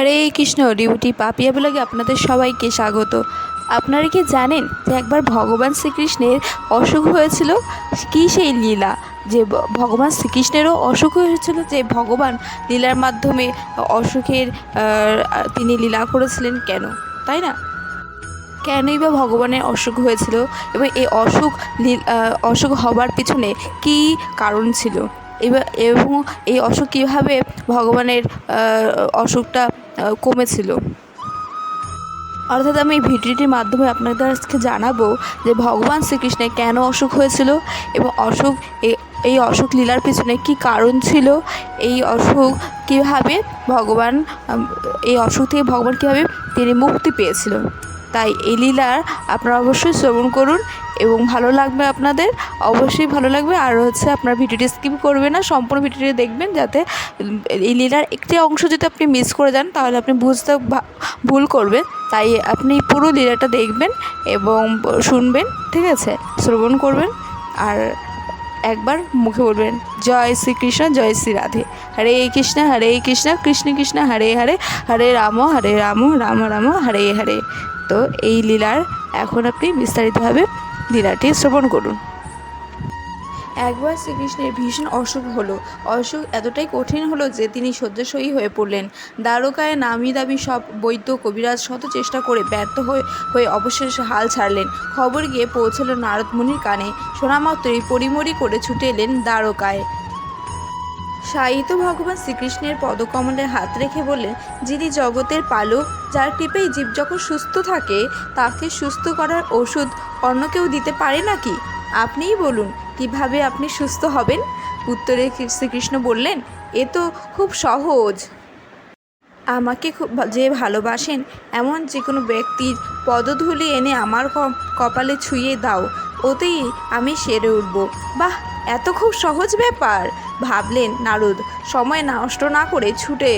হরে Krishna duty Papiya ব্লগে আপনাদের সবাইকে স্বাগত। আপনারা কি জানেন যে একবার ভগবান শ্রীকৃষ্ণের অসুখ হয়েছিল? কী সেই লীলা? যে ভগবান শ্রীকৃষ্ণেরও অসুখ হয়েছিল, যে ভগবান লীলার মাধ্যমে অসুখের তিনি লীলা করেছিলেন কেন? তাই না? কেনই বা ভগবানের অসুখ হয়েছিল এবং এই অসুখ অসুখ হবার পিছনে কী কারণ ছিল? এবং এই অসুখ কীভাবে ভগবানের অসুখটা কমেছিল। অর্থাৎ আমি এই ভিডিওটির মাধ্যমে আপনাদের আজকে জানাব যে ভগবান শ্রীকৃষ্ণের কেন অসুখ হয়েছিল এবং অসুখ এই অসুখ লীলার পিছনে কি কারণ ছিল, এই অসুখ কীভাবে ভগবান এই অসুখ থেকে ভগবান কীভাবে তিনি মুক্তি পেয়েছিল। তাই এই লীলার আপনারা অবশ্যই শ্রবণ করুন এবং ভালো লাগবে আপনাদের, অবশ্যই ভালো লাগবে। আর হচ্ছে আপনার ভিডিওটি স্কিপ করবে না, সম্পূর্ণ ভিডিওটি দেখবেন যাতে এই লীলার একটি অংশ যদি আপনি মিস করে যান, তাহলে আপনি বুঝতে ভুল করবেন। তাই আপনি পুরো লীলাটা দেখবেন এবং শুনবেন, ঠিক আছে? শ্রবণ করবেন আর একবার মুখে বলবেন, জয় শ্রীকৃষ্ণ, জয় শ্রী রাধে। হরে কৃষ্ণ হরে কৃষ্ণ কৃষ্ণ কৃষ্ণ, হরে হরে হরে রাম হরে রাম রাম রাম, হরে হরে। তো এই লীলার এখন আপনি বিস্তারিতভাবে লীলাটি শ্রবণ করুন। একবার শ্রীকৃষ্ণের ভীষণ অসুখ হলো। অসুখ এতটাই কঠিন হলো যে তিনি শয্যাশয়ী হয়ে পড়লেন। দ্বারকায় নামি দাবি সব বৈদ্য কবিরাজ শত চেষ্টা করে ব্যর্থ হয়ে হয়ে অবশেষে হাল ছাড়লেন। খবর গিয়ে পৌঁছলো নারদ মুনির কানে। শোনামাত্রই পরিমরি করে ছুটে এলেন দ্বারকায়। সাহিত্য ভগবান শ্রীকৃষ্ণের পদকমলে হাত রেখে বললেন, যিনি জগতের পালক, যার টিপেই জীব যখন সুস্থ থাকে, তাকে সুস্থ করার ওষুধ অন্য কেউ দিতে পারে নাকি? আপনিই বলুন, কীভাবে আপনি সুস্থ হবেন? উত্তরে শ্রীকৃষ্ণ বললেন, এ তো খুব সহজ। আমাকে খুব যে ভালোবাসেন, এমন যে কোনো ব্যক্তির পদধূলি এনে আমার কপালে ছুঁয়ে দাও, ওতেই আমি সেরে উঠব। বাহ! এত খুব সহজ ব্যাপার। ভাবলেন, নারদ, সময় নষ্ট না করে ছুটে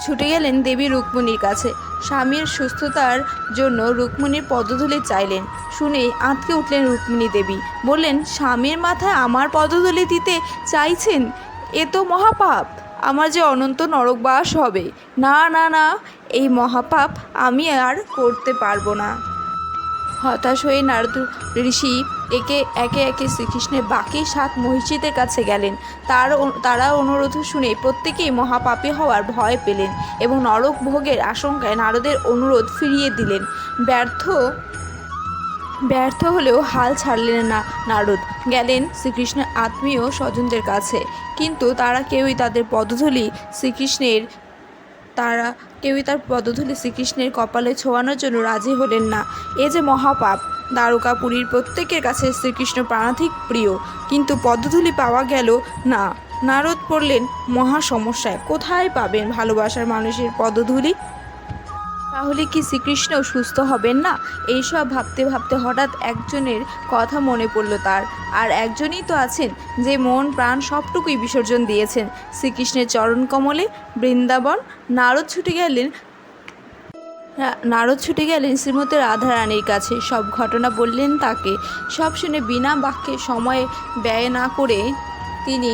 ছুটে গেলেন দেবী রুক্মিণীর কাছে। স্বামীর সুস্থতার জন্য রুক্মিণীর পদধূলি চাইলেন। শুনেই আঁতকে উঠলেন রুক্মিণী দেবী। বললেন, স্বামীর মাথায় আমার পদধূলি দিতে চাইছেন? এ তো মহাপাপ। আমার যে অনন্ত নরকবাস হবে। না না না, এই মহাপাপ আমি আর করতে পারব না। হতাশ হয়ে নারদ ঋষি একে একে একে শ্রীকৃষ্ণের বাকি সাত মহিষীদের কাছে গেলেন। তার তারা অনুরোধ শুনে প্রত্যেকেই মহাপাপী হওয়ার ভয় পেলেন এবং নরক ভোগের আশঙ্কায় নারদের অনুরোধ ফিরিয়ে দিলেন। ব্যর্থ ব্যর্থ হলেও হাল ছাড়লেন না নারদ। গেলেন শ্রীকৃষ্ণের আত্মীয় স্বজনদের কাছে। কিন্তু তারা কেউই তাদের পদধূলি শ্রীকৃষ্ণের, তারা কেউই তার পদধূলি শ্রীকৃষ্ণের কপালে ছোঁয়ানোর জন্য রাজি হলেন না। এ যে মহাপাপ, দ্বারকা পুরীর প্রত্যেকের কাছে শ্রীকৃষ্ণ প্রাণাধিক প্রিয়। কিন্তু পদধূলি পাওয়া গেল না। নারদ পড়লেন মহা সমস্যায় কোথায় পাবেন ভালোবাসার মানুষের পদধূলি? তাহলে কি শ্রীকৃষ্ণ সুস্থ হবেন না? এইসব ভাবতে ভাবতে হঠাৎ একজনের কথা মনে পড়ল তার। আর একজনই তো আছেন, যে মন প্রাণ সবটুকুই বিসর্জন দিয়েছেন। শ্রীকৃষ্ণের চরণ কমলে বৃন্দাবন, নারদ ছুটে গেলেন নারদ ছুটে গেলেন শ্রীমতী রাধারানীর কাছে। সব ঘটনা বললেন তাকে। সব শুনে বিনা বাক্যে সময় ব্যয় না করে তিনি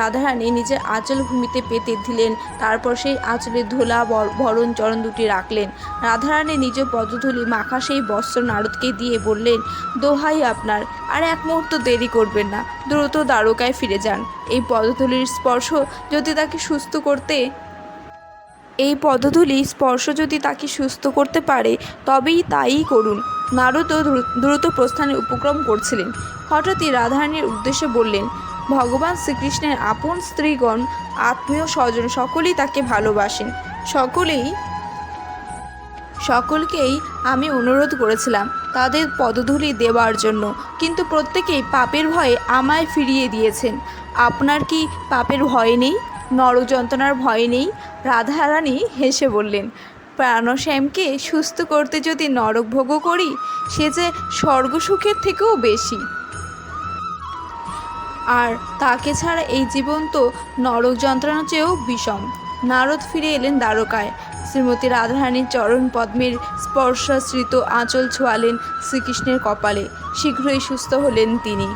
রাধারানী নিজের আঁচল ভূমিতে পেতে দিলেন, তারপর সেই আঁচলে ধোলা ভরণ চরণ দুটি রাখলেন। রাধারানী নিজ পদধূলি মাখা সেই বস্ত্র নারদকে দিয়ে বললেন, দোহাই আপনার, আর এক মুহূর্ত দেরি করবেন না, দ্রুত দ্বারকায় ফিরে যান। এই পদধূলির স্পর্শ যদি তাকে সুস্থ করতে এই পদধূলি স্পর্শ যদি তাকে সুস্থ করতে পারে, তবেই তাই করুন। নারদও দ্রুত প্রস্থানের উপক্রম করছিলেন। হঠাৎই রাধারানীর উদ্দেশ্যে বললেন ভগবান শ্রীকৃষ্ণের আপন স্ত্রীগণ, আত্মীয় স্বজন সকলেই তাকে ভালোবাসেন। সকলেই, সকলকেই আমি অনুরোধ করেছিলাম তাদের পদধূলি দেওয়ার জন্য, কিন্তু প্রত্যেকেই পাপের ভয়ে আমায় ফিরিয়ে দিয়েছেন। আপনার কি পাপের ভয় নেই? নরক যন্ত্রণার ভয় নেই? রাধারানী হেসে বললেন, প্রাণশ্যামকে সুস্থ করতে যদি নরক ভোগও করি, সে যে স্বর্গসুখের থেকেও বেশি। আর তাকে ছাড়া এই জীবন তো নরক যন্ত্রণা চেয়েও বিষম। নারদ ফিরে এলেন দ্বারকায়। শ্রীমতী রাধারানীর চরণ পদ্মের স্পর্শাশ্রিত আঁচল ছোঁয়ালেন শ্রীকৃষ্ণের কপালে। শীঘ্রই সুস্থ হলেন তিনি।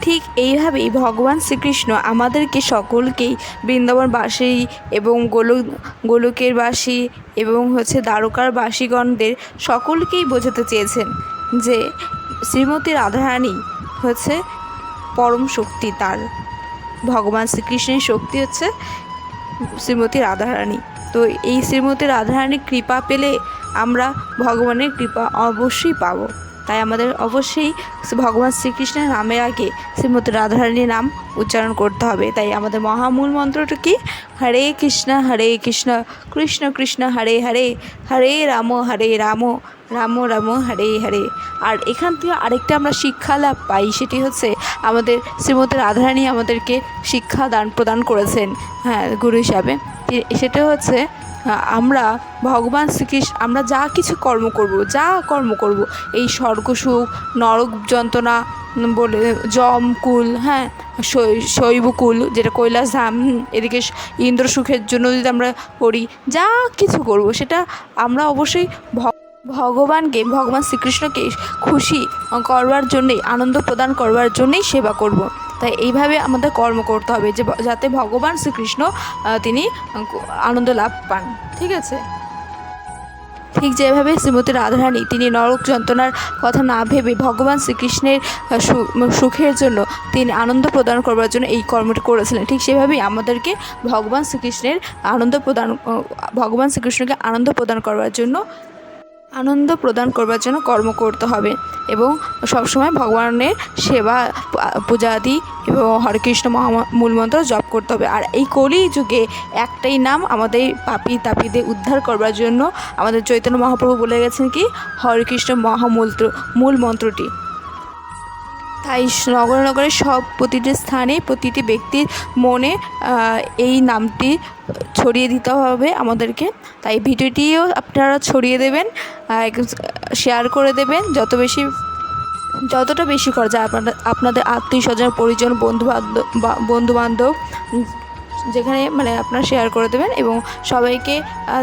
ঠিক এইভাবেই ভগবান শ্রীকৃষ্ণ আমাদেরকে সকলকেই বৃন্দাবনবাসী এবং গোলক, গোলকের বাসী এবং হচ্ছে দ্বারকার বাসীগণদের সকলকেই বোঝাতে চেয়েছেন যে শ্রীমতী রাধারানী হচ্ছে পরম শক্তি তার। ভগবান শ্রীকৃষ্ণের শক্তি হচ্ছে শ্রীমতী রাধারানী। তো এই শ্রীমতী রাধারানীর কৃপা পেলে আমরা ভগবানের কৃপা অবশ্যই পাবো। তাই আমাদের অবশ্যই ভগবান শ্রীকৃষ্ণের নামের আগে শ্রীমতী রাধারানীর নাম উচ্চারণ করতে হবে। তাই আমাদের মহামূল মন্ত্রটা কি? হরে কৃষ্ণ হরে কৃষ্ণ কৃষ্ণ কৃষ্ণ, হরে হরে হরে রাম হরে রাম। রাম রাম, হরে হরে। আর এখান থেকে আরেকটা আমরা শিক্ষা লাভ পাই, সেটি হচ্ছে আমাদের শ্রীমতী রাধারানী আমাদেরকে শিক্ষা দান প্রদান করেছেন হ্যাঁ গুরু হিসাবে। সেটা হচ্ছে আমরা ভগবান শ্রীকৃষ্ণ, আমরা যা কিছু কর্ম করব, যা কর্ম করব, এই স্বর্গসুখ নরক যন্ত্রণা বলে জমকুল হ্যাঁ শৈবকুল যেটা কৈলাস ধাম এদিকে ইন্দ্র সুখের জন্য যদি আমরা করি যা কিছু করব, সেটা আমরা অবশ্যই ভগবানকে, ভগবান শ্রীকৃষ্ণকে খুশি করবার জন্যেই, আনন্দ প্রদান করবার জন্যেই সেবা করব। তাই এইভাবে আমাদের কর্ম করতে হবে যে, যাতে ভগবান শ্রীকৃষ্ণ তিনি আনন্দ লাভ পান। ঠিক আছে? ঠিক যেভাবে শ্রীমতী রাধারানী, তিনি নরক যন্ত্রণার কথা না ভেবে ভগবান শ্রীকৃষ্ণের সুখের জন্য তিনি আনন্দ প্রদান করবার জন্য এই কর্মটি করেছিলেন। ঠিক সেভাবেই আমাদেরকে ভগবান শ্রীকৃষ্ণের আনন্দ প্রদান ভগবান শ্রীকৃষ্ণকে আনন্দ প্রদান করবার জন্য আনন্দ প্রদান করবার জন্য কর্ম করতে হবে এবং সবসময় ভগবানের সেবা পূজা আদি এবং হরে কৃষ্ণ মহা, মূলমন্ত্র জপ করতে হবে। আর এই কলি যুগে একটাই নাম আমাদের পাপি তাপিদের উদ্ধার করবার জন্য আমাদের চৈতন্য মহাপ্রভু বলে গেছেন কি? হরে কৃষ্ণ মহামূলত্র মূল মন্ত্রটি তাই নগরে নগরে সব প্রতিটি স্থানে প্রতিটি ব্যক্তির মনে এই নামটি ছড়িয়ে দিতে হবে আমাদেরকে। তাই ভিডিওটিও আপনারা ছড়িয়ে দেবেন শেয়ার করে দেবেন। যত বেশি, যতটা বেশি করা যায় আপনাদের আপনাদের আত্মীয় স্বজন পরিজন বন্ধু বন্ধু বান্ধব যেখানে মানে আপনারা শেয়ার করে দেবেন এবং সবাইকে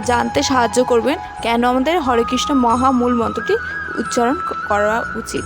জানতে সাহায্য করবেন। কেন আমাদের হরে কৃষ্ণ মহা মূল মন্ত্রটি উচ্চারণ করা উচিত।